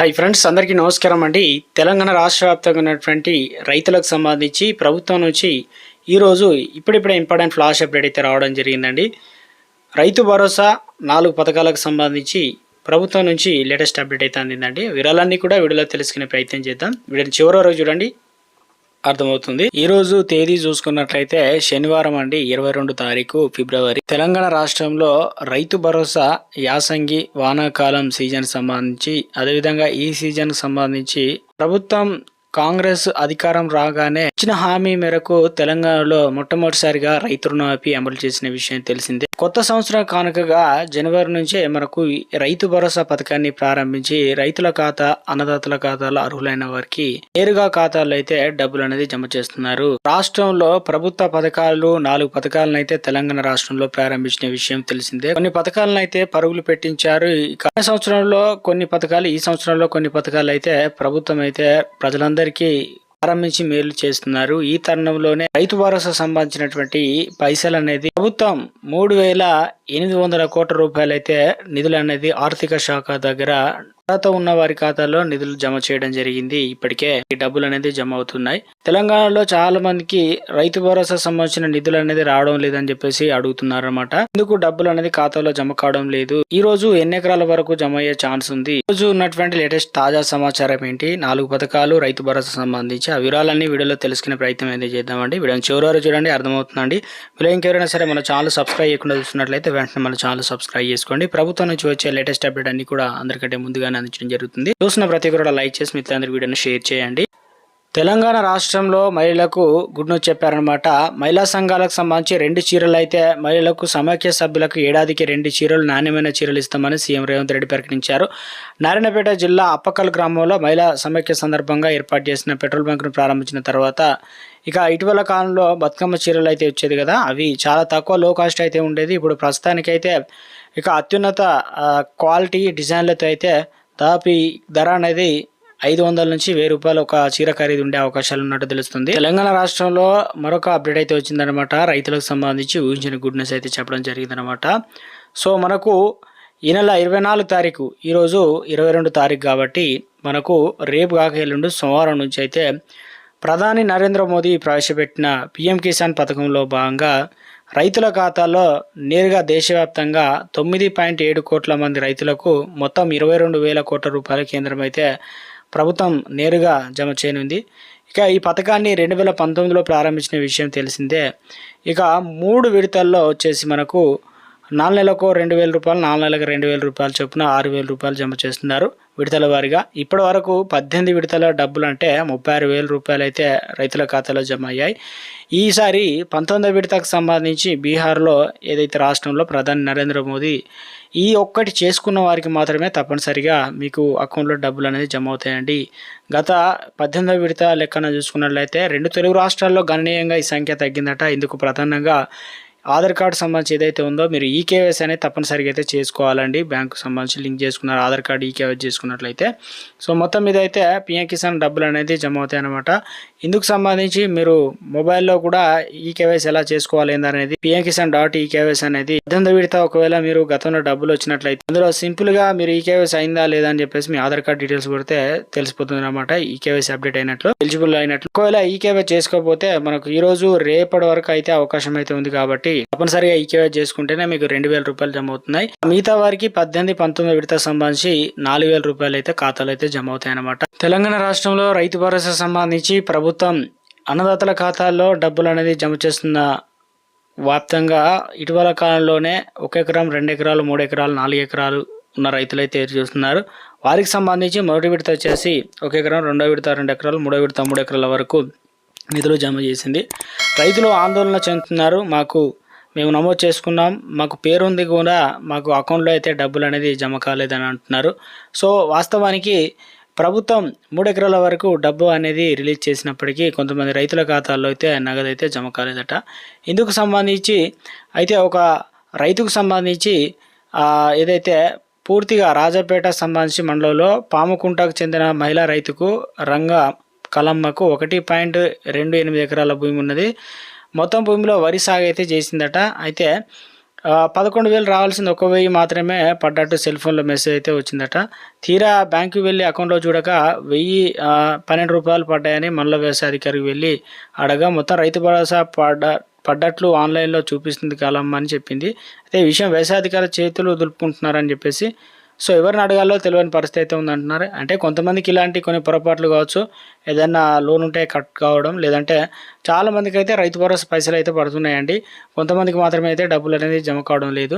Hi friends అందరికీ నమస్కారం అండి. తెలంగాణ రాష్ట్ర వ్యాప్తంగా ఉన్నటువంటి రైతులకు సంబంధించి ప్రభుత్వం నుంచి ఈరోజు ఇప్పుడిప్పుడే ఇంపార్టెంట్ ఫ్లాష్ అప్డేట్ అయితే రావడం జరిగిందండి. రైతు భరోసా నాలుగు పథకాలకు సంబంధించి ప్రభుత్వం నుంచి లేటెస్ట్ అప్డేట్ అయితే అందిందండి. వివరాలన్నీ కూడా వీడియోలో తెలుసుకునే ప్రయత్నం చేద్దాం. వీడియోని చివరి వరకు చూడండి. అర్థమవుతుంది. ఈ రోజు తేదీ చూసుకున్నట్లయితే శనివారం అండి ఇరవై రెండు తారీఖు ఫిబ్రవరి. తెలంగాణ రాష్ట్రంలో రైతు భరోసా యాసంగి వానాకాలం సీజన్ సంబంధించి అదేవిధంగా ఈ సీజన్ సంబంధించి ప్రభుత్వం కాంగ్రెస్ అధికారం రాగానే ఇచ్చిన హామీ మేరకు తెలంగాణలో మొట్టమొదటిసారిగా రైతు రుణమాఫీ అమలు చేసిన విషయం తెలిసిందే. కొత్త సంవత్సరం కానుకగా జనవరి నుంచే మనకు రైతు భరోసా పథకాన్ని ప్రారంభించి రైతుల ఖాతా అన్నదాతల ఖాతాలో అర్హులైన వారికి నేరుగా ఖాతాల్లో అయితే డబ్బులు అనేది జమ చేస్తున్నారు. రాష్ట్రంలో ప్రభుత్వ పథకాలు నాలుగు పథకాలను అయితే తెలంగాణ రాష్ట్రంలో ప్రారంభించిన విషయం తెలిసిందే. కొన్ని పథకాలను అయితే పరుగులు పెట్టించారు. ఈ సంవత్సరంలో కొన్ని పథకాలు ఈ సంవత్సరంలో కొన్ని పథకాలు అయితే ప్రభుత్వం అయితే ప్రజలందరూ ప్రజలందరికీ ప్రారంభించి మేలు చేస్తున్నారు. ఈ తరుణంలోనే రైతు భరోసా సంబంధించినటువంటి పైసలు అనేది ప్రభుత్వం మూడు వేల ఎనిమిది వందల కోట్ల రూపాయలు అయితే నిధులు అనేది ఆర్థిక శాఖ దగ్గర అర్హత ఉన్న వారి ఖాతాలో నిధులు జమ చేయడం జరిగింది. ఇప్పటికే ఈ డబ్బులు అనేది జమ అవుతున్నాయి. తెలంగాణలో చాలా మందికి రైతు భరోసా సంబంధించిన నిధులు అనేది రావడం లేదని చెప్పేసి అడుగుతున్నారు అనమాట ఎందుకు డబ్బులు అనేది ఖాతాలో జమ కావడం లేదు? ఈ రోజు ఎన్ని ఎకరాల వరకు జమ అయ్యే ఛాన్స్ ఉంది? ఈ రోజు ఉన్నటువంటి లేటెస్ట్ తాజా సమాచారం ఏంటి? నాలుగు పథకాలు రైతు భరోసా సంబంధించి ఆ వివరాలన్నీ వీడియోలో తెలుసుకునే ప్రయత్నం అయితే చేద్దామండి. వీడియోని చివరి వరకు చూడండి అర్థమవుతుందండి. వీళ్ళు ఇంకెవరైనా సరే మన ఛానల్ సబ్స్క్రైబ్ చేయకుండా చూసినట్లయితే వెంటనే మన ఛానల్ సబ్స్క్రైబ్ చేసుకోండి. ప్రభుత్వం నుంచి వచ్చే లేటెస్ట్ అప్డేట్ అన్ని కూడా అందరికంటే ముందుగానే అందించడం జరుగుతుంది. చూసిన ప్రతి ఒక్కరు కూడా లైక్ చేసి మిత్రులందరూ వీడియోని షేర్ చేయండి. తెలంగాణ రాష్ట్రంలో మహిళలకు గుడ్ న్యూస్ చెప్పారనమాట మహిళా సంఘాలకు సంబంధించి రెండు చీరలు అయితే మహిళలకు సమాఖ్య సభ్యులకు ఏడాదికి రెండు చీరలు నాణ్యమైన చీరలు ఇస్తామని సీఎం రేవంత్ రెడ్డి ప్రకటించారు. నారాయణపేట జిల్లా అప్పకల్ గ్రామంలో మహిళా సమైక్య సందర్భంగా ఏర్పాటు చేసిన పెట్రోల్ బంక్ను ప్రారంభించిన తర్వాత ఇక ఇటీవల కాలంలో బతుకమ్మ చీరలు అయితే వచ్చేది కదా అవి చాలా తక్కువ లో కాస్ట్ అయితే ఉండేది. ఇప్పుడు ప్రస్తుతానికైతే ఇక అత్యున్నత క్వాలిటీ డిజైన్లతో అయితే దాదాపు ధర అనేది ఐదు వందల నుంచి వెయ్యి రూపాయలు ఒక చీర ఖరీదు ఉండే అవకాశాలు ఉన్నట్టు తెలుస్తుంది. తెలంగాణ రాష్ట్రంలో మరొక అప్డేట్ అయితే వచ్చిందనమాట రైతులకు సంబంధించి ఊహించిన గుడ్నెస్ అయితే చెప్పడం జరిగిందనమాట సో మనకు ఈ నెల ఇరవై నాలుగు తారీఖు ఈరోజు ఇరవై రెండు తారీఖు కాబట్టి మనకు రేపు కాక ఎల్లుండి సోమవారం నుంచి అయితే ప్రధాని నరేంద్ర మోదీ ప్రవేశపెట్టిన పిఎం కిసాన్ పథకంలో భాగంగా రైతుల ఖాతాల్లో నేరుగా దేశవ్యాప్తంగా తొమ్మిది పాయింట్ ఏడు కోట్ల మంది రైతులకు మొత్తం ఇరవై రెండు వేల కోట్ల రూపాయల కేంద్రం అయితే ప్రభుత్వం నేరుగా జమ చేయనుంది. ఇక ఈ పథకాన్ని రెండు వేల పంతొమ్మిదిలో ప్రారంభించిన విషయం తెలిసిందే. ఇక మూడు విడతల్లో వచ్చేసి మనకు నాలుగు నెలలకు రెండు వేల రూపాయలు నాలుగు నెలలకు రెండు వేల రూపాయలు చొప్పున ఆరు వేల రూపాయలు జమ చేస్తున్నారు. విడతల వారిగా. ఇప్పటి వరకు పద్దెనిమిది విడతల డబ్బులు అంటే ముప్పై ఆరు వేల రూపాయలు అయితే రైతుల ఖాతాలో జమ అయ్యాయి. ఈసారి పంతొమ్మిదో విడతకు సంబంధించి బీహార్లో ఏదైతే రాష్ట్రంలో ప్రధాని నరేంద్ర మోదీ ఈ ఒక్కటి చేసుకున్న వారికి మాత్రమే తప్పనిసరిగా మీకు అకౌంట్లో డబ్బులు అనేది జమ అవుతాయండి. గత పద్దెనిమిదో విడత లెక్కన చూసుకున్నట్లయితే రెండు తెలుగు రాష్ట్రాల్లో గణనీయంగా ఈ సంఖ్య తగ్గిందట. ఇందుకు ప్రధానంగా ఆధార్ కార్డు సంబంధించి ఏదైతే ఉందో మీరు ఈకేవైసీ అనేది తప్పనిసరిగా అయితే చేసుకోవాలండి. బ్యాంకు సంబంధించి లింక్ చేసుకున్నారు ఆధార్ కార్డు ఈకేవైసీ చేసుకున్నట్లయితే. సో మొత్తం మీద అయితే పిఎం కిసాన్ డబ్బులు అనేది జమ అవుతాయి అనమాట ఇందుకు సంబంధించి మీరు మొబైల్లో కూడా ఈ కేవైసీ ఎలా చేసుకోవాలి ఏందనేది పిఎం కిసాన్ డాట్ ఈకేవైసీ అనేది పద్దెనిమిది విడత ఒకవేళ మీరు గతంలో డబ్బులు వచ్చినట్లయితే. అందులో సింపుల్గా మీరు ఈకేవైసీ అయిందా లేదా అని చెప్పేసి మీ ఆధార్ కార్డ్ డీటెయిల్స్ కొడితే తెలిసిపోతుంది అనమాట ఈకేవైసీ అప్డేట్ అయినట్లు ఎలిజిబుల్ అయినట్లు. ఒకవేళ ఈ కేవైసీ చేసుకోకపోతే మనకు ఈ రోజు రేపటి వరకు అయితే అవకాశం అయితే ఉంది కాబట్టి తప్పనిసరిగా ఈ కేవైసీ చేసుకుంటేనే మీకు రెండు వేల రూపాయలు జమ అవుతున్నాయి. మిగతా వారికి పద్దెనిమిది పంతొమ్మిది విడత సంబంధించి నాలుగు వేల రూపాయలు అయితే ఖాతాలో అయితే జమ అవుతాయి అనమాట తెలంగాణ రాష్ట్రంలో రైతు భరోసా సంబంధించి ప్రభుత్వం అన్నదాతల ఖాతాల్లో డబ్బులు అనేది జమ చేస్తున్న వ్యాప్తంగా ఇటీవల కాలంలోనే ఒక ఎకరం రెండు ఎకరాలు మూడు ఎకరాలు నాలుగు ఎకరాలు ఉన్న రైతులైతే ఎదురు చూస్తున్నారు. వారికి సంబంధించి మొదటి విడత వచ్చేసి ఒక ఎకరం రెండో విడత రెండు ఎకరాలు మూడో విడత మూడు ఎకరాల వరకు నిధులు జమ చేసింది. రైతులు ఆందోళన చెందుతున్నారు. మాకు మేము నమోదు చేసుకున్నాం. మాకు పేరుంది కూడా మాకు అకౌంట్లో అయితే డబ్బులు అనేది జమ కాలేదని అంటున్నారు. సో వాస్తవానికి ప్రభుత్వం మూడు ఎకరాల వరకు డబ్బు అనేది రిలీజ్ చేసినప్పటికీ కొంతమంది రైతుల ఖాతాల్లో అయితే నగదు అయితే జమ కాలేదట. ఇందుకు సంబంధించి అయితే ఒక రైతుకు సంబంధించి ఏదైతే పూర్తిగా రాజపేట సంబంధించి మండలంలో పాముకుంటకు చెందిన మహిళా రైతుకు రంగ కలమ్మకు ఒకటి పాయింట్ రెండు ఎనిమిది ఎకరాల భూమి ఉన్నది. మొత్తం భూమిలో వరి సాగు అయితే చేసిందట. అయితే పదకొండు వేలు రావాల్సింది ఒక వెయ్యి మాత్రమే పడ్డట్టు సెల్ ఫోన్లో మెసేజ్ అయితే వచ్చిందట. తీరా బ్యాంకు వెళ్ళి అకౌంట్లో చూడక వెయ్యి పన్నెండు రూపాయలు పడ్డాయని మండల వ్యవసాయ అధికారికి వెళ్ళి అడగా మొత్తం రైతు భరోసా పడ్డ పడ్డట్లు ఆన్లైన్లో చూపిస్తుంది కాలమ్మ అని చెప్పింది. అయితే ఈ విషయం వ్యవసాయ అధికారుల చేతులు దులుపుకుంటున్నారని చెప్పేసి సో ఎవరిని అడగాలో తెలియని పరిస్థితి అయితే ఉందంటున్నారు. అంటే కొంతమందికి ఇలాంటి కొన్ని పొరపాట్లు కావచ్చు ఏదైనా లోన్ ఉంటే కట్ కావడం లేదంటే చాలామందికి అయితే రైతు భరోసా పైసలు అయితే పడుతున్నాయండి. కొంతమందికి మాత్రమే అయితే డబ్బులు అనేది జమ కావడం లేదు.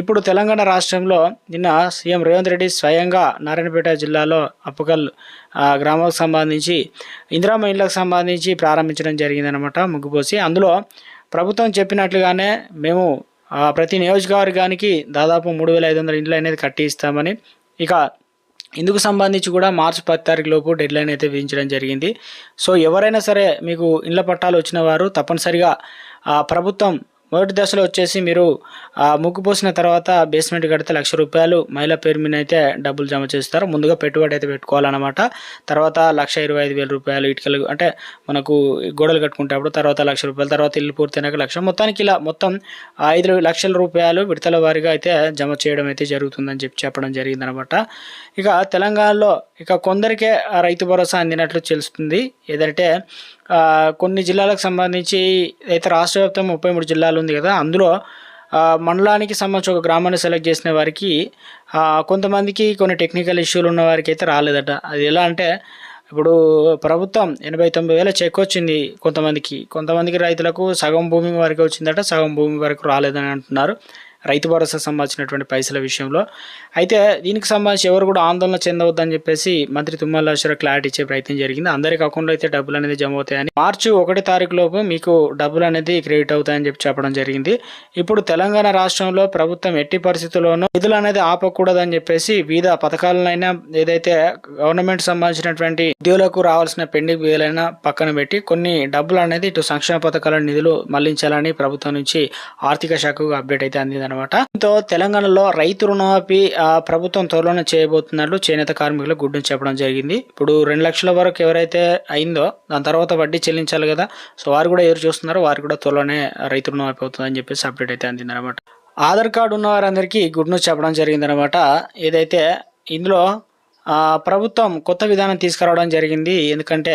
ఇప్పుడు తెలంగాణ రాష్ట్రంలో నిన్న సీఎం రేవంత్ రెడ్డి స్వయంగా నారాయణపేట జిల్లాలో అప్పకల్ గ్రామాలకు సంబంధించి ఇందిరామ మహిళలకు సంబంధించి ప్రారంభించడం జరిగిందనమాట ముగ్గుపోసి. అందులో ప్రభుత్వం చెప్పినట్లుగానే మేము ప్రతి నియోజకవర్గానికి దాదాపు మూడు వేల ఐదు వందల ఇండ్లు అనేది కట్టి ఇస్తామని. ఇక ఇందుకు సంబంధించి కూడా మార్చి పది తారీఖు లోపు డెడ్లైన్ అయితే విధించడం జరిగింది. సో ఎవరైనా సరే మీకు ఇండ్ల పట్టాలు వచ్చిన వారు తప్పనిసరిగా ప్రభుత్వం మొదటి దశలో వచ్చేసి మీరు ఆ, ముగ్గు పోసిన తర్వాత బేస్మెంట్ కడితే లక్ష రూపాయలు మహిళ పేరు మీద అయితే డబ్బులు జమ చేస్తారు. ముందుగా పెట్టుబడి అయితే పెట్టుకోవాలన్నమాట. తర్వాత లక్ష ఇరవై ఐదు వేల రూపాయలు ఇటుకలు అంటే మనకు గోడలు కట్టుకుంటేప్పుడు తర్వాత లక్ష రూపాయలు తర్వాత ఇల్లు పూర్తయినాక లక్ష. మొత్తానికి ఇలా మొత్తం ఐదు లక్షల రూపాయలు విడతల వారిగా అయితే జమ చేయడం అయితే జరుగుతుందని చెప్పి చెప్పడం జరిగిందనమాట ఇక తెలంగాణలో ఇక కొందరికే ఆ రైతు భరోసా అందినట్లు తెలుస్తుంది. ఏదంటే కొన్ని జిల్లాలకు సంబంధించి అయితే రాష్ట్ర వ్యాప్తంగా ముప్పై మూడు జిల్లాలు ఉంది కదా అందులో మండలానికి సంబంధించి ఒక గ్రామాన్ని సెలెక్ట్ చేసిన వారికి కొంతమందికి కొన్ని టెక్నికల్ ఇష్యూలు ఉన్న వారికి అయితే రాలేదట. అది ఎలా అంటే ఇప్పుడు ప్రభుత్వం ఎనభై తొంభై వేల చెక్ వచ్చింది కొంతమందికి. కొంతమందికి రైతులకు సగం భూమి వరకు వచ్చిందట సగం భూమి వరకు రాలేదని అంటున్నారు. రైతు భరోసా సంబంధించినటువంటి పైసల విషయంలో. అయితే దీనికి సంబంధించి ఎవరు కూడా ఆందోళన చెందవద్దని చెప్పేసి మంత్రి తుమ్మల క్లారిటీ ఇచ్చే ప్రయత్నం జరిగింది. అందరికి అకౌంట్లో అయితే డబ్బులు అనేది జమ అవుతాయని. మార్చి ఒకటి తారీఖు లోపు మీకు డబ్బులు అనేది క్రెడిట్ అవుతాయని చెప్పి చెప్పడం జరిగింది. ఇప్పుడు తెలంగాణ రాష్ట్రంలో ప్రభుత్వం ఎట్టి పరిస్థితుల్లోనూ నిధులు అనేది ఆపకూడదని చెప్పేసి వివిధ పథకాలనైనా ఏదైతే గవర్నమెంట్ సంబంధించినటువంటి ఉద్యోగులకు రావాల్సిన పెండింగ్ బిల్లులైనా పక్కన పెట్టి కొన్ని డబ్బులు అనేది ఇటు సంక్షేమ పథకాల నిధులు మళ్ళించాలని ప్రభుత్వం నుంచి ఆర్థిక శాఖకు అప్డేట్ అయితే అందిందనమాట దీంతో తెలంగాణలో రైతు రుణమాఫీ ప్రభుత్వం త్వరలోనే చేయబోతున్నట్లు చేనేత కార్మికులకు గుడ్డు చెప్పడం జరిగింది. ఇప్పుడు రెండు లక్షల వరకు ఎవరైతే అయిందో దాని తర్వాత వడ్డీ చెల్లించాలి కదా. సో వారు కూడా ఎదురు చూస్తున్నారు. వారు కూడా త్వరలోనే రైతు రుణమాఫీ అవుతుందని చెప్పేసి అప్డేట్ అయితే అందిందనమాట ఆధార్ కార్డు ఉన్న వారందరికీ గుడ్ న్యూస్ చెప్పడం జరిగిందనమాట ఏదైతే ఇందులో ప్రభుత్వం కొత్త విధానం తీసుకురావడం జరిగింది. ఎందుకంటే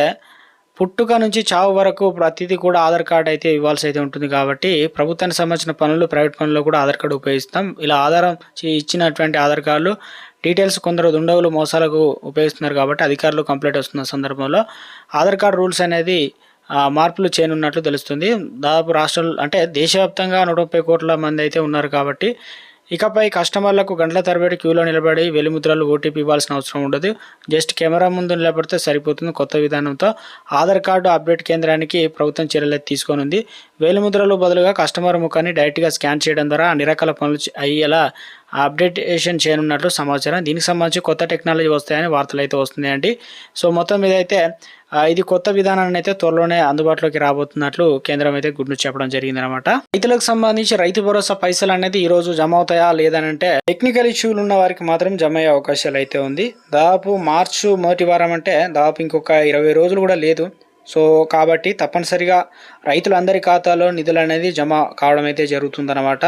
పుట్టుక నుంచి చావు వరకు ప్రతిదీ కూడా ఆధార్ కార్డ్ అయితే ఇవ్వాల్సి అయితే ఉంటుంది కాబట్టి ప్రభుత్వానికి సంబంధించిన పనులు ప్రైవేట్ పనుల్లో కూడా ఆధార్ కార్డు ఉపయోగిస్తాం. ఇలా ఆధారం ఇచ్చినటువంటి ఆధార్ కార్డులు డీటెయిల్స్ కొందరు దుండగులు మోసాలకు ఉపయోగిస్తున్నారు కాబట్టి అధికారులు కంప్లైంట్ వస్తున్న సందర్భంలో ఆధార్ కార్డు రూల్స్ అనేది మార్పులు చేయనున్నట్లు తెలుస్తుంది. దాదాపు రాష్ట్రాలు అంటే దేశవ్యాప్తంగా నూట ముప్పై కోట్ల మంది అయితే ఉన్నారు కాబట్టి ఇకపై కస్టమర్లకు గంటల తరబడి క్యూలో నిలబడి వెలిముద్రలు ఓటీపీ ఇవ్వాల్సిన అవసరం ఉండదు. జస్ట్ కెమెరా ముందు నిలబడితే సరిపోతుంది కొత్త విధానంతో. ఆధార్ కార్డు అప్డేట్ కేంద్రానికి ప్రభుత్వం చర్యలు తీసుకొనుంది. తీసుకొని ఉంది వేలిముద్రలు బదులుగా కస్టమర్ ముఖాన్ని డైరెక్ట్గా స్కాన్ చేయడం ద్వారా అన్ని రకాల పనులు అయ్యేలా అప్డేటేషన్ చేయనున్నట్లు సమాచారం. దీనికి సంబంధించి కొత్త టెక్నాలజీ వస్తాయని వార్తలు అయితే వస్తున్నాయండి. సో మొత్తం మీద అయితే ఇది కొత్త విధానాన్ని అయితే త్వరలోనే అందుబాటులోకి రాబోతున్నట్లు కేంద్రం అయితే గుడ్డు చెప్పడం జరిగిందనమాట రైతులకు సంబంధించి రైతు భరోసా పైసలు అనేది ఈ రోజు జమ అవుతాయా లేదనంటే టెక్నికల్ ఇష్యూలు ఉన్న వారికి మాత్రం జమ అయ్యే అవకాశాలు అయితే ఉంది. దాదాపు మార్చు మొదటి వారం అంటే దాదాపు ఇంకొక ఇరవై రోజులు కూడా లేదు. సో కాబట్టి తప్పనిసరిగా రైతులందరి ఖాతాలో నిధులు అనేది జమ కావడం అయితే జరుగుతుందన్నమాట.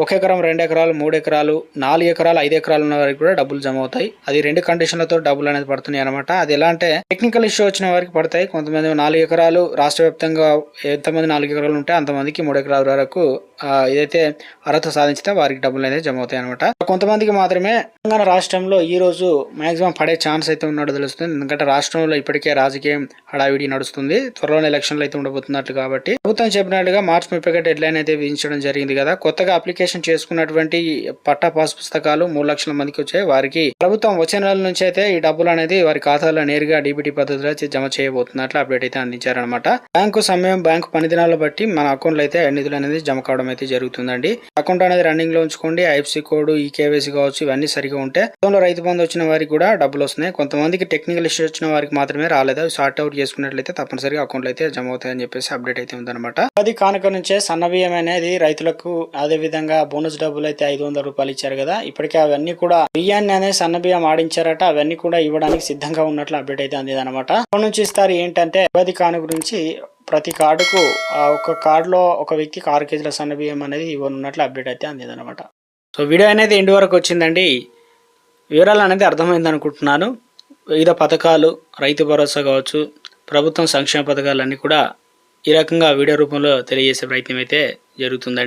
ఒక ఎకరం రెండు ఎకరాలు మూడు ఎకరాలు నాలుగు ఎకరాలు ఐదు ఎకరాలు ఉన్న వారికి కూడా డబ్బులు జమ అవుతాయి. అది రెండు కండిషన్లతో డబ్బులు అనేది పడుతున్నాయి అనమాట అది ఎలా అంటే టెక్నికల్ ఇష్యూ వచ్చిన వారికి పడతాయి. కొంతమంది నాలుగు ఎకరాలు రాష్ట్ర వ్యాప్తంగా ఎంతమంది నాలుగు ఎకరాలు ఉంటే అంతమందికి మూడు ఎకరాల వరకు ఏదైతే అర్హత సాధించితే వారికి డబ్బులు అనేది జమ అవుతాయి అనమాట కొంతమందికి మాత్రమే తెలంగాణ రాష్ట్రంలో ఈ రోజు మాక్సిమం పడే ఛాన్స్ అయితే ఉన్నట్టు తెలుస్తుంది. ఎందుకంటే రాష్ట్రంలో ఇప్పటికే రాజకీయం హడావిడి నడుస్తుంది. త్వరలోనే ఎలక్షన్లు అయితే ఉండబోతున్నట్లు కాబట్టి ప్రభుత్వం చెప్పినట్టుగా మార్చి ముప్పై డెడ్ లైన్ అయితే విధించడం జరిగింది కదా. కొత్తగా అప్లికేషన్ చేసుకున్నటువంటి పట్టా పాస్ పుస్తకాలు మూడు లక్షల మందికి వచ్చాయి. వారికి ప్రభుత్వం వచ్చే నెల నుంచి అయితే ఈ డబ్బులు అనేది వారి ఖాతాలో నేరుగా డీబీటీ పద్ధతిలో జమ చేయబోతున్నట్లు అప్డేట్ అయితే అందించారనమాట బ్యాంకు సమయం బ్యాంకు పనిదినాలు బట్టి మన అకౌంట్లో అయితే నిధులు అనేది జమ కావడం అయితే జరుగుతుందండి. అకౌంట్ అనేది రన్నింగ్లో ఉంచుకోండి. ఐఎఫ్సి కోడ్ ఈ కేవైసీ కావచ్చు ఇవన్నీ సరిగా ఉంటే గతంలో రైతు బంధు వచ్చిన వారికి కూడా డబ్బులు వస్తున్నాయి. కొంతమందికి టెక్నికల్ ఇష్యూ వచ్చిన వారికి మాత్రమే రాలేదు. షార్ట్ సార్ట్ అవుట్ చేసుకున్నట్లయితే తప్పనిసరిగా అకౌంట్లో అయితే జమ అవుతాయని చెప్పేసి అప్డేట్ అయితే ఉందన్నమాట. అది కానుక నుంచే సన్న బియ్యం అనేది రైతులకు అదే విధంగా బోనస్ డబ్బులు అయితే ఐదు వందల రూపాయలు ఇచ్చారు కదా. ఇప్పటికే అవన్నీ కూడా బియ్యాన్ని అనేది సన్న బియ్యం ఆడించారట. అవన్నీ కూడా ఇవ్వడానికి సిద్ధంగా ఉన్నట్లు అప్డేట్ అయితే అందింది అనమాట నుంచి ఇస్తారు ఏంటంటే ఉగాది కాను గురించి ప్రతి కార్డుకు ఒక కార్డులో ఒక వ్యక్తికి ఆరు కేజీల సన్నబియ్యం అనేది ఇవ్వనున్నట్లు అప్డేట్ అయితే అందిందనమాట సో వీడియో అనేది ఎండు వరకు వచ్చిందండి. వివరాలు అనేది అర్థమైంది అనుకుంటున్నాను. వివిధ పథకాలు రైతు భరోసా కావచ్చు ప్రభుత్వం సంక్షేమ పథకాలన్నీ కూడా ఈ రకంగా వీడియో రూపంలో తెలియజేసే ప్రయత్నం అయితే జరుగుతుందండి.